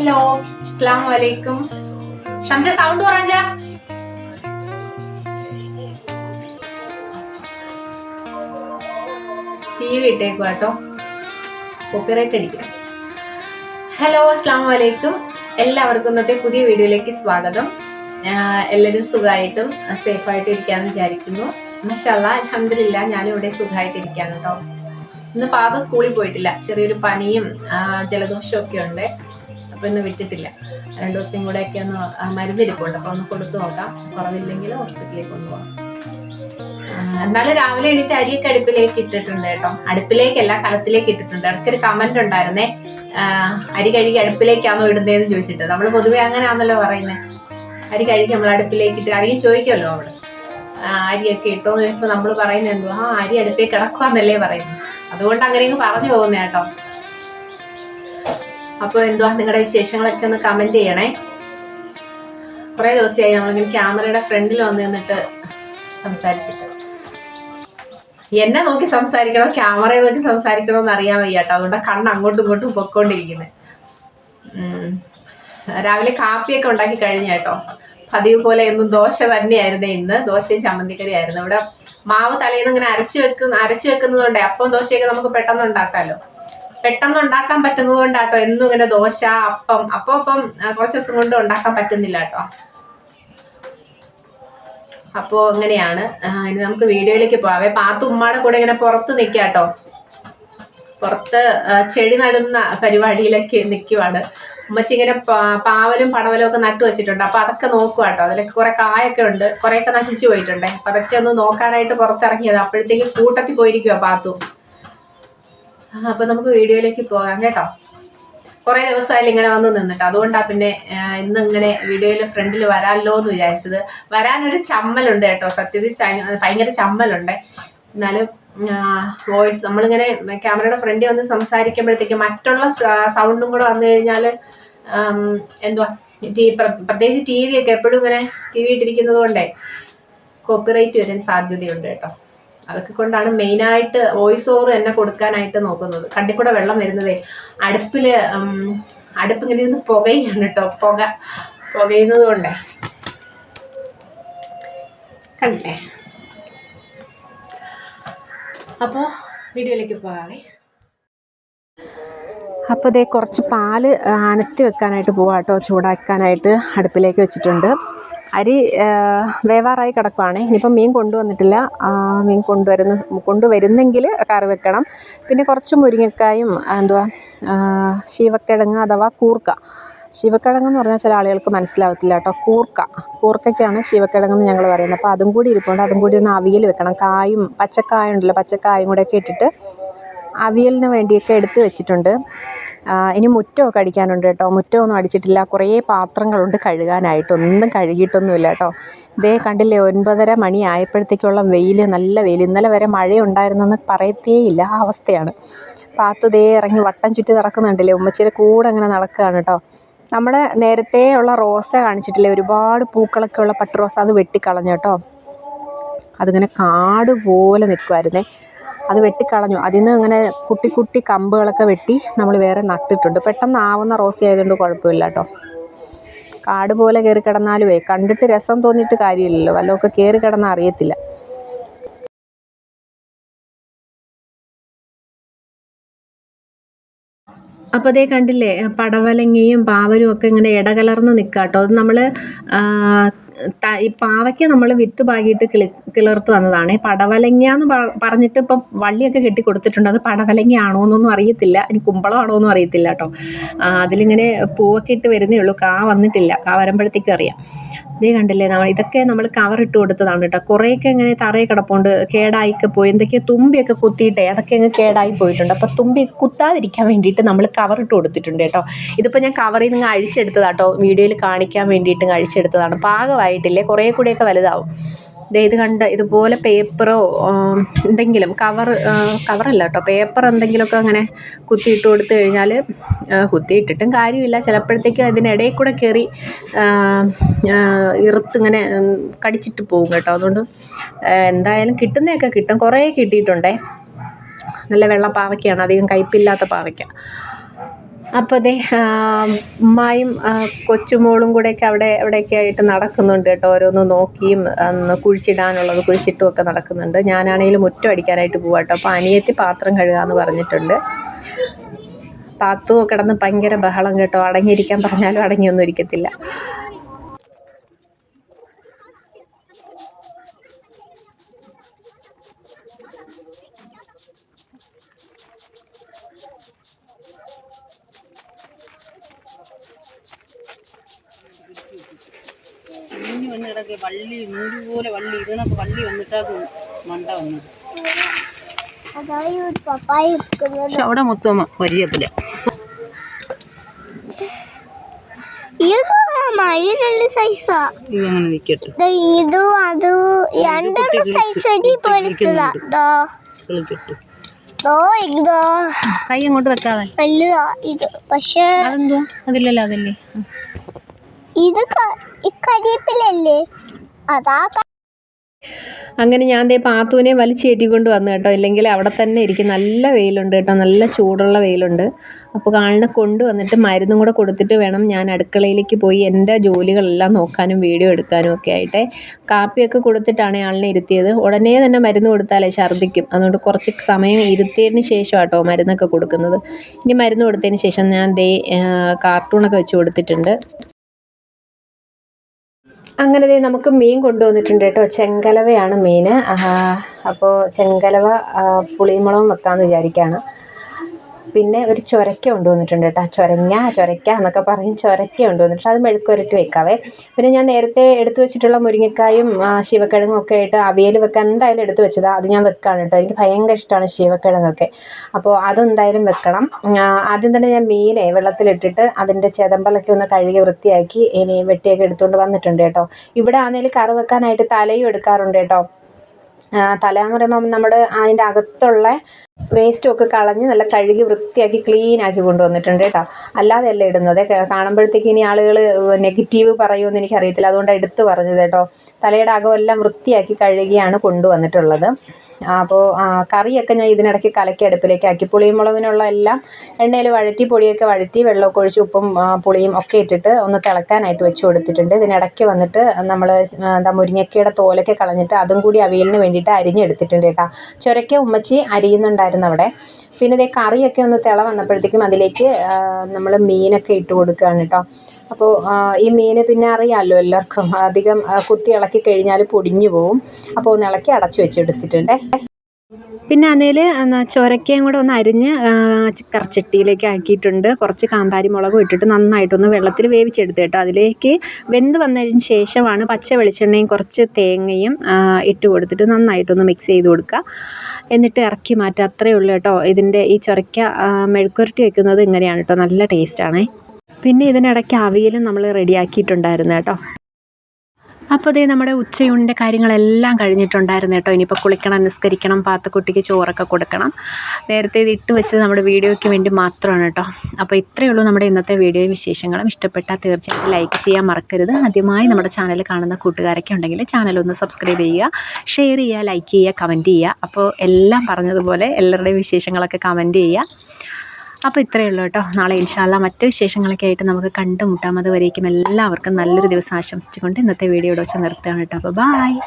Hello അസ്സാം വലൈക്കും Shamja sound പറഞ്ഞ ടി വി ഇട്ടേക്കും കേട്ടോ കോപ്പിറൈറ്റ് അടിക്കും. ഹലോ അസ്സാം വലൈക്കും എല്ലാവർക്കും ഇന്നത്തെ പുതിയ വീഡിയോയിലേക്ക് സ്വാഗതം. എല്ലാവരും സുഖമായിട്ടും സേഫായിട്ടും ഇരിക്കാമെന്ന് വിചാരിക്കുന്നു. മഷല്ല അലഹമില്ല ഞാനും ഇവിടെ സുഖമായിട്ടിരിക്കുകയാണ് കേട്ടോ ഇന്ന് പാത സ്കൂളിൽ പോയിട്ടില്ല. ചെറിയൊരു പനിയും ജലദോഷവും ഒക്കെ ഉണ്ട്. ഇന്ന് വിട്ടിട്ടില്ല. രണ്ട് ദിവസം കൂടെ ഒക്കെ ഒന്ന് മരുന്ന് മരുന്നിരിപ്പുണ്ട് അപ്പൊ ഒന്ന് കൊടുത്തു നോക്കാം. കുറവില്ലെങ്കിൽ ഹോസ്പിറ്റലിലേക്ക് കൊണ്ടുപോകാം. പോകാം എന്നാലും രാവിലെ എണീറ്റ് അരിയൊക്കെ അടുപ്പിലേക്ക് ഇട്ടിട്ടുണ്ട് കേട്ടോ. അടുപ്പിലേക്കല്ല കലത്തിലേക്ക് ഇട്ടിട്ടുണ്ട്. ഇടയ്ക്കൊരു കമന്റ് ഉണ്ടായിരുന്നേ. അരി കഴുകി അടുപ്പിലേക്കാണോ ഇടുന്നതെന്ന് ചോദിച്ചിട്ട്. നമ്മൾ പൊതുവെ അങ്ങനെയാണല്ലോ പറയുന്നത് അരി കഴുകി നമ്മൾ അടുപ്പിലേക്ക് ഇട്ട് അരി ചോദിക്കുമല്ലോ അവിടെ അരിയൊക്കെ ഇട്ടോ എന്ന് ചോദിക്കുമ്പോൾ നമ്മൾ പറയുന്നത് എന്തുവാ? ആ അരി അടുപ്പേ കിടക്കുവാന്നല്ലേ പറയുന്നത്. അതുകൊണ്ട് അങ്ങനെ പറഞ്ഞു പോകുന്ന കേട്ടോ. അപ്പോൾ എന്തുവാ നിങ്ങളുടെ വിശേഷങ്ങളൊക്കെ ഒന്ന് കമന്റ് ചെയ്യണേ. കുറേ ദിവസമായി നമ്മളിങ്ങനെ ക്യാമറയുടെ ഫ്രണ്ടിൽ വന്ന് നിന്നിട്ട് സംസാരിച്ചിട്ട്. എന്നെ നോക്കി സംസാരിക്കണോ? ക്യാമറയെ നോക്കി സംസാരിക്കണോ എന്ന് അറിയാൻ വയ്യാട്ടോ. അതുകൊണ്ട് കണ്ണ് അങ്ങോട്ടും ഇങ്ങോട്ടും പൊക്കോണ്ടിരിക്കുന്നത് രാവിലെ കാപ്പിയൊക്കെ ഉണ്ടാക്കി കഴിഞ്ഞ കേട്ടോ. പതിവ് പോലെ എന്നും ദോശ തന്നെയായിരുന്നു ഇന്ന്. ദോശയും ചമ്മന്തിക്കറി ആയിരുന്നു ഇവിടെ മാവ് തലേന്ന് ഇങ്ങനെ അരച്ചു വെക്കുന്ന അരച്ചു വെക്കുന്നതുകൊണ്ടേ അപ്പം ദോശയൊക്കെ നമുക്ക് പെട്ടെന്ന് ഉണ്ടാക്കാമല്ലോ പെട്ടെന്ന് ഉണ്ടാക്കാൻ പറ്റുന്നത് കൊണ്ടാട്ടോ. എന്നും ഇങ്ങനെ ദോശ അപ്പം. അപ്പം അപ്പം കുറച്ച് ദിവസം കൊണ്ട് ഉണ്ടാക്കാൻ പറ്റുന്നില്ല കേട്ടോ. അപ്പോ അങ്ങനെയാണ്. ഇനി നമുക്ക് വീഡിയോയിലേക്ക് പോവാവേ പാത്തു ഉമ്മാടെ കൂടെ ഇങ്ങനെ പുറത്ത് നിൽക്കാട്ടോ കേട്ടോ. പുറത്ത് ചെടി നടുന്ന പരിപാടിയിലൊക്കെ നിൽക്കുവാണ്. ഉമ്മച്ചി ഇങ്ങനെ പാവലും പടവലും ഒക്കെ നട്ടു വെച്ചിട്ടുണ്ട്. അപ്പോൾ അതൊക്കെ നോക്കുക കേട്ടോ. അതിലൊക്കെ കുറെ കായൊക്കെ ഉണ്ട്. കുറേയൊക്കെ നശിച്ചു പോയിട്ടുണ്ട്. അപ്പൊ അതൊക്കെ ഒന്ന് നോക്കാനായിട്ട് പുറത്തിറങ്ങിയത്. അപ്പോഴത്തേക്ക് കൂട്ടത്തിൽ പോയിരിക്കുവാ പാത്തു. അപ്പൊ നമുക്ക് വീഡിയോയിലേക്ക് പോകാം കേട്ടോ. കുറേ ദിവസമായാലും ഇങ്ങനെ വന്ന് നിന്നിട്ട്. അതുകൊണ്ടാണ് പിന്നെ ഇന്ന് ഇങ്ങനെ വീഡിയോയിൽ ഫ്രണ്ടിൽ വരാമല്ലോ എന്ന് വിചാരിച്ചത്. വരാനൊരു ചമ്മലുണ്ട് കേട്ടോ. സത്യത്തിൽ ഭയങ്കര ചമ്മലുണ്ട്. എന്നാലും വോയിസ് നമ്മളിങ്ങനെ ക്യാമറയുടെ ഫ്രണ്ടിൽ വന്ന് സംസാരിക്കുമ്പോഴത്തേക്ക് മറ്റുള്ള സൗണ്ടും കൂടെ വന്നു കഴിഞ്ഞാൽ എന്തുവാ ടി പ്രത്യേകിച്ച് ടി വി ഒക്കെ എപ്പോഴും ഇങ്ങനെ ടി വി ഇട്ടിരിക്കുന്നത് കൊണ്ടേ കോപ്പിറൈറ്റ് വരാൻ സാധ്യതയുണ്ട് കേട്ടോ. അതൊക്കെ കൊണ്ടാണ് മെയിനായിട്ട് വോയിസ് ഓവർ തന്നെ കൊടുക്കാനായിട്ട് നോക്കുന്നത്. കണ്ടിക്കൂടെ കൂടെ വെള്ളം വരുന്നതേ. അടുപ്പിൽ അടുപ്പ് ഇങ്ങനെ ഇരുന്ന് പുകയാണ് കേട്ടോ പുക പുകയുന്നത് കൊണ്ടേ. കണ്ടില്ലേ? അപ്പോൾ വീഡിയോയിലേക്ക് പോകാവേ. അപ്പോൾ ഇതേ കുറച്ച് പാൽ അനത്തി വെക്കാനായിട്ട് പോവാം കേട്ടോ ചൂടാക്കാനായിട്ട് അടുപ്പിലേക്ക് വെച്ചിട്ടുണ്ട്. അരി വേവാറായി കിടക്കുവാണ്. ഇനിയിപ്പം മീൻ കൊണ്ടുവന്നിട്ടില്ല. മീൻ കൊണ്ടുവരുന്ന കൊണ്ടുവരുന്നെങ്കിൽ കറി വെക്കണം. പിന്നെ കുറച്ച് മുരിങ്ങക്കായും എന്തുവാ ശീവക്കിഴങ്ങ് അഥവാ കൂർക്ക. ശിവക്കിഴങ്ങ് എന്ന് പറഞ്ഞാൽ ചില ആളുകൾക്ക് മനസ്സിലാവത്തില്ല കേട്ടോ. കൂർക്ക. കൂർക്കയ്ക്കാണ് ശിവക്കിഴങ്ങെന്ന് ഞങ്ങൾ പറയുന്നത്. അപ്പോൾ അതും കൂടി ഇരിപ്പുണ്ട്. അതും കൂടി ഒന്ന് അവിയൽ വെക്കണം. കായും പച്ചക്കായ ഉണ്ടല്ലോ. പച്ചക്കായും കൂടെയൊക്കെ ഇട്ടിട്ട് അവിയലിന് വേണ്ടിയൊക്കെ എടുത്ത് വെച്ചിട്ടുണ്ട്. ഇനി മുറ്റമൊക്കെ അടിക്കാനുണ്ട് കേട്ടോ. മുറ്റമൊന്നും അടിച്ചിട്ടില്ല. കുറേ പാത്രങ്ങളുണ്ട് കഴുകാനായിട്ട്. ഒന്നും കഴുകിയിട്ടൊന്നുമില്ല കേട്ടോ. ഇതേ കണ്ടില്ലേ ഒൻപതര മണി ആയപ്പോഴത്തേക്കുള്ള വെയിൽ നല്ല വെയിൽ ഇന്നലെ വരെ മഴയുണ്ടായിരുന്നെന്ന് പറയത്തേയില്ല ആ അവസ്ഥയാണ്. പാത്തു ദേ ഇറങ്ങി വട്ടം ചുറ്റി നടക്കുന്നുണ്ടല്ലേ. ഉമ്മച്ചിയുടെ കൂടെ അങ്ങനെ നടക്കുകയാണ് കേട്ടോ. നമ്മൾ നേരത്തെ ഉള്ള റോസ കാണിച്ചിട്ടില്ലേ? ഒരുപാട് പൂക്കളൊക്കെ ഉള്ള പട്ട് റോസ അത് വെട്ടിക്കളഞ്ഞു കേട്ടോ. അതിങ്ങനെ കാട് പോലെ നിൽക്കുമായിരുന്നേ അത് വെട്ടിക്കളഞ്ഞു. അതിൽ നിന്ന് ഇങ്ങനെ കുട്ടി കുട്ടി കമ്പുകളൊക്കെ വെട്ടി നമ്മൾ വേറെ നട്ടിട്ടുണ്ട്. പെട്ടെന്ന് ആവുന്ന റോസ് ആയതുകൊണ്ട് കുഴപ്പമില്ല കേട്ടോ. കാട് പോലെ കയറി കിടന്നാലുമേ കണ്ടിട്ട് രസം തോന്നിയിട്ട് കാര്യമില്ലല്ലോ. വല്ലതൊക്കെ കയറി കിടന്നാൽ അറിയത്തില്ല. അപ്പോൾ അതേ കണ്ടില്ലേ പടവലങ്ങയും പാവലും ഒക്കെ ഇങ്ങനെ ഇടകലർന്ന് നിൽക്കുക കേട്ടോ അത് നമ്മൾ ഈ പാവയ്ക്ക നമ്മൾ വിത്ത് പാകിയിട്ട് കിളി കിളിർത്ത് വന്നതാണ്. പടവലങ്ങ എന്ന് പറഞ്ഞിട്ട് ഇപ്പം വള്ളിയൊക്കെ കെട്ടി കൊടുത്തിട്ടുണ്ട്. അത് പടവലങ്ങ ആണോ എന്നൊന്നും അറിയത്തില്ല. ഇനി കുമ്പളമാണോ എന്നും അറിയത്തില്ല കേട്ടോ. അതിലിങ്ങനെ പൂവൊക്കെ ഇട്ട് വരുന്നേ ഉള്ളൂ. കാ വന്നിട്ടില്ല. കാ വരുമ്പോഴത്തേക്കും അറിയാം. ഇതേ കണ്ടില്ലേ നമ്മൾ ഇതൊക്കെ നമ്മൾ കവർ ഇട്ട് കൊടുത്തതാണ് കേട്ടോ. കുറേയൊക്കെ ഇങ്ങനെ തറയിൽ കിടപ്പുണ്ട് കേടായിക്കെ പോയി. എന്തൊക്കെയോ തുമ്പിയൊക്കെ കുത്തിയിട്ടേ അതൊക്കെ അങ്ങ് കേടായി പോയിട്ടുണ്ട്. അപ്പോൾ തുമ്പി കുത്താതിരിക്കാൻ വേണ്ടിയിട്ട് നമ്മൾ കവർ ഇട്ട് കൊടുത്തിട്ടുണ്ട് കേട്ടോ. ഇതിപ്പോൾ ഞാൻ കവറിൽ നിന്ന് അഴിച്ചെടുത്തതാട്ടോ വീഡിയോയിൽ കാണിക്കാൻ വേണ്ടിയിട്ട് അഴിച്ചെടുത്തതാണ്. പാകമായിട്ടില്ലേ? കുറേ കൂടിയൊക്കെ വലുതാവും. ദേ ഇത് കണ്ട് ഇതുപോലെ പേപ്പറോ എന്തെങ്കിലും കവർ കവറല്ല കേട്ടോ. പേപ്പർ എന്തെങ്കിലുമൊക്കെ അങ്ങനെ കുത്തിയിട്ട് കൊടുത്തു കഴിഞ്ഞാൽ കുത്തിയിട്ടിട്ടും കാര്യമില്ല. ചിലപ്പോഴത്തേക്കും അതിനിടയിൽ കൂടെ കയറി ഇറുത്ത് ഇങ്ങനെ കടിച്ചിട്ട് പോകും കേട്ടോ. അതുകൊണ്ട് എന്തായാലും കിട്ടുന്നതൊക്കെ കിട്ടും. കുറേ കിട്ടിയിട്ടുണ്ടേ. നല്ല വെള്ള പാവയ്ക്കയാണ് അധികം കയ്പില്ലാത്ത പാവയ്ക്ക. അപ്പോൾ അതെ ഉമ്മായും കൊച്ചുമോളും കൂടെയൊക്കെ അവിടെ എവിടെയൊക്കെ ആയിട്ട് നടക്കുന്നുണ്ട് കേട്ടോ. ഓരോന്ന് നോക്കിയും കുഴിച്ചിടാനുള്ളത് കുഴിച്ചിട്ടും ഒക്കെ നടക്കുന്നുണ്ട്. ഞാനാണെങ്കിലും മുറ്റം അടിക്കാനായിട്ട് പോവാം കേട്ടോ. അപ്പോൾ അനിയത്തി പാത്രം കഴുകാമെന്ന് പറഞ്ഞിട്ടുണ്ട്. പാത്തു കിടന്ന് ഭയങ്കര ബഹളം കേട്ടോ. അടങ്ങിയിരിക്കാൻ പറഞ്ഞാലും അടങ്ങിയൊന്നും ഇരിക്കത്തില്ല. വന്നിടക്ക് വള്ളി നൂൽ പോലെ വള്ളി ഇതിനൊക്കെ വള്ളി വന്നിട്ടാ മണ്ട വന്നത്. പക്ഷെ അവിടെ മൊത്തം വരിയപ്പില്ല ഇതങ്ങനെ നിൽക്കട്ടെ ദേ ഇതും അതും രണ്ടെണ്ണം സൈസ് അടി പോലത്തതാ. ദോ. കളിക്കട്ടെ. ദോ ഇതോ കൈ അങ്ങോട്ട് വെക്കാതെ ഇത്. പക്ഷേ അതില്ലല്ലോ അതല്ലേ. ഇത് കരിയേപ്പിലല്ലേ അതാ അങ്ങനെ ഞാൻ ദേ പാത്തുവിനെ വലിച്ചേറ്റിക്കൊണ്ട് വന്നു കേട്ടോ. ഇല്ലെങ്കിൽ അവിടെ തന്നെ ഇരിക്കും. നല്ല വെയിലുണ്ട് കേട്ടോ. നല്ല ചൂടുള്ള വെയിലുണ്ട്. അപ്പോൾ കാളിനെ കൊണ്ടുവന്നിട്ട് മരുന്നും കൂടെ കൊടുത്തിട്ട് വേണം ഞാൻ അടുക്കളയിലേക്ക് പോയി എന്റെ ജോലികളെല്ലാം നോക്കാനും വീഡിയോ എടുക്കാനും ഒക്കെ ആയിട്ടെ. കാപ്പിയൊക്കെ കൊടുത്തിട്ടാണ് ആളിനെ ഇരുത്തിയത്. ഉടനെ തന്നെ മരുന്ന് കൊടുത്താലേ ഛർദ്ദിക്കും. അതുകൊണ്ട് കുറച്ച് സമയം ഇരുത്തിയതിന് ശേഷം കേട്ടോ മരുന്നൊക്കെ കൊടുക്കുന്നത്. ഇനി മരുന്ന് കൊടുത്തതിന് ശേഷം ഞാൻ ദേ കാർട്ടൂണൊക്കെ വെച്ച് കൊടുത്തിട്ടുണ്ട്. അങ്ങനെ നമുക്ക് മീൻ കൊണ്ടുവന്നിട്ടുണ്ട് കേട്ടോ. ചെങ്കലവയാണ് മീൻ അപ്പോൾ ചെങ്കലവ പുളിമുളകും വെക്കാമെന്ന് വിചാരിക്കുകയാണ് പിന്നെ ഒരു ചൊരക്ക കൊണ്ടുവന്നിട്ടുണ്ട് കേട്ടോ. ചൊരങ്ങ ചൊരക്ക എന്നൊക്കെ പറയും. ചൊരക്ക കൊണ്ടുവന്നിട്ട് അത് മെഴുക്കുരട്ടി വെക്കാവേ. പിന്നെ ഞാൻ നേരത്തെ എടുത്തു വെച്ചിട്ടുള്ള മുരിങ്ങക്കായും ശിവക്കിഴങ്ങും ഒക്കെ ആയിട്ട് അവിയൽ വെക്കാൻ എന്തായാലും എടുത്തു വെച്ചതാണ് അത് ഞാൻ വെക്കാണ് കേട്ടോ. എനിക്ക് ഭയങ്കര ഇഷ്ടമാണ് ശിവക്കിഴങ്ങൊക്കെ. അപ്പോൾ അതെന്തായാലും വെക്കണം. ആദ്യം തന്നെ ഞാൻ മീനെ വെള്ളത്തിലിട്ടിട്ട് അതിന്റെ ചെതമ്പലൊക്കെ ഒന്ന് കഴുകി വൃത്തിയാക്കി ഇനി വെട്ടിയൊക്കെ എടുത്തുകൊണ്ട് വന്നിട്ടുണ്ട് കേട്ടോ. ഇവിടെ ആണെങ്കിൽ കറി വെക്കാനായിട്ട് തലയും എടുക്കാറുണ്ട് കേട്ടോ. തല എന്ന് പറയുമ്പോൾ നമ്മുടെ അതിന്റെ അകത്തുള്ള വേസ്റ്റും ഒക്കെ കളഞ്ഞ് നല്ല കഴുകി വൃത്തിയാക്കി ക്ലീൻ ആക്കി കൊണ്ടുവന്നിട്ടുണ്ട് കേട്ടോ. അല്ലാതെ അല്ല ഇടുന്നത് കാണുമ്പോഴത്തേക്ക് ഇനി ആളുകൾ നെഗറ്റീവ് പറയുമെന്ന് എനിക്കറിയത്തില്ല. അതുകൊണ്ട് എടുത്ത് പറഞ്ഞത് കേട്ടോ. തലയുടെ അകമെല്ലാം വൃത്തിയാക്കി കഴുകിയാണ് കൊണ്ടുവന്നിട്ടുള്ളത്. അപ്പോൾ കറിയൊക്കെ ഞാൻ ഇതിനിടയ്ക്ക് കലക്കി അടുപ്പിലേക്ക് ആക്കി. പുളിയും മുളകിനുള്ള എല്ലാം എണ്ണയിൽ വഴറ്റി പൊടിയൊക്കെ വഴറ്റി വെള്ളമൊക്കെ ഒഴിച്ച് ഉപ്പും പുളിയും ഒക്കെ ഇട്ടിട്ട് ഒന്ന് തിളക്കാനായിട്ട് വെച്ച് കൊടുത്തിട്ടുണ്ട്. ഇതിനിടയ്ക്ക് വന്നിട്ട് നമ്മൾ എന്താ മുരിങ്ങക്കയുടെ തോലൊക്കെ കളഞ്ഞിട്ട് അതും കൂടി അവിയലിന് വേണ്ടിയിട്ട് അരിഞ്ഞെടുത്തിട്ടുണ്ട് കേട്ടോ. ചുരക്ക ഉമ്മച്ചി അരിയുന്നുണ്ടായിരുന്നു. അവിടെ. പിന്നെ ഇതേ കറിയൊക്കെ ഒന്ന് തിള വന്നപ്പോഴത്തേക്കും അതിലേക്ക് നമ്മൾ മീനൊക്കെ ഇട്ട് കൊടുക്കുകയാണ് കേട്ടോ അപ്പോൾ ഈ മീൻ പിന്നെ അറിയാമല്ലോ എല്ലാവർക്കും. അധികം കുത്തി ഇളക്കി കഴിഞ്ഞാൽ പൊടിഞ്ഞു പോവും. അപ്പോൾ ഒന്ന് ഇളക്കി അടച്ചു വെച്ചെടുത്തിട്ടുണ്ടേ. പിന്നെ അതിൽ ചൊരക്കയും കൂടെ ഒന്ന് അരിഞ്ഞ് കറച്ചട്ടിയിലേക്ക് ആക്കിയിട്ടുണ്ട്. കുറച്ച് കാന്താരി മുളകും ഇട്ടിട്ട് നന്നായിട്ടൊന്ന് വെള്ളത്തിൽ വേവിച്ചെടുത്ത് കേട്ടോ. അതിലേക്ക് വെന്ത് വന്നതിന് ശേഷമാണ് പച്ച വെളിച്ചെണ്ണയും കുറച്ച് തേങ്ങയും ഇട്ട് കൊടുത്തിട്ട് നന്നായിട്ടൊന്ന് മിക്സ് ചെയ്ത് കൊടുക്കുക. എന്നിട്ട് ഇറക്കി മാറ്റുക അത്രയേ ഉള്ളൂ കേട്ടോ. ഇതിന്റെ ഈ ചൊരയ്ക്ക മെഴുക്കുരട്ടി വെക്കുന്നത് ഇങ്ങനെയാണ് കേട്ടോ. നല്ല ടേസ്റ്റാണേ പിന്നെ ഇതിനിടയ്ക്ക് അവിയലും നമ്മൾ റെഡിയാക്കിയിട്ടുണ്ടായിരുന്നു കേട്ടോ. അപ്പോൾ അതേ നമ്മുടെ ഉച്ചയൂണിന്റെ കാര്യങ്ങളെല്ലാം കഴിഞ്ഞിട്ടുണ്ടായിരുന്നു കേട്ടോ. ഇനിയിപ്പോൾ കുളിക്കണം നിസ്കരിക്കണം പാത്തക്കുട്ടിക്ക് ചോറൊക്കെ കൊടുക്കണം. നേരത്തെ ഇത് ഇട്ട് വെച്ചത് നമ്മുടെ വീഡിയോയ്ക്ക് വേണ്ടി മാത്രമാണ് കേട്ടോ. അപ്പോൾ ഇത്രയേ ഉള്ളൂ നമ്മുടെ ഇന്നത്തെ വീഡിയോ വിശേഷങ്ങളും. ഇഷ്ടപ്പെട്ടാൽ തീർച്ചയായിട്ടും ലൈക്ക് ചെയ്യാൻ മറക്കരുത്. ആദ്യമായി നമ്മുടെ ചാനൽ കാണുന്ന കൂട്ടുകാരൊക്കെ ഉണ്ടെങ്കിൽ ചാനൽ ഒന്ന് സബ്സ്ക്രൈബ് ചെയ്യുക ഷെയർ ചെയ്യുക ലൈക്ക് ചെയ്യുക കമന്റ് ചെയ്യുക. അപ്പോൾ എല്ലാം പറഞ്ഞതുപോലെ എല്ലാവരുടെയും വിശേഷങ്ങളൊക്കെ കമന്റ് ചെയ്യുക. അപ്പോൾ ഇത്രയേ ഉള്ളൂ കേട്ടോ. നാളെ ഇൻഷാല്ല മറ്റ് വിശേഷങ്ങളൊക്കെ ആയിട്ട് നമുക്ക് കണ്ടുമുട്ടാം. അതുവരേക്കും എല്ലാവർക്കും നല്ലൊരു ദിവസം ആശംസിച്ചുകൊണ്ട് ഇന്നത്തെ വീഡിയോ ഇവിടെ വെച്ച് നിർത്തുകയാണ് കേട്ടോ. അപ്പോൾ ബായ്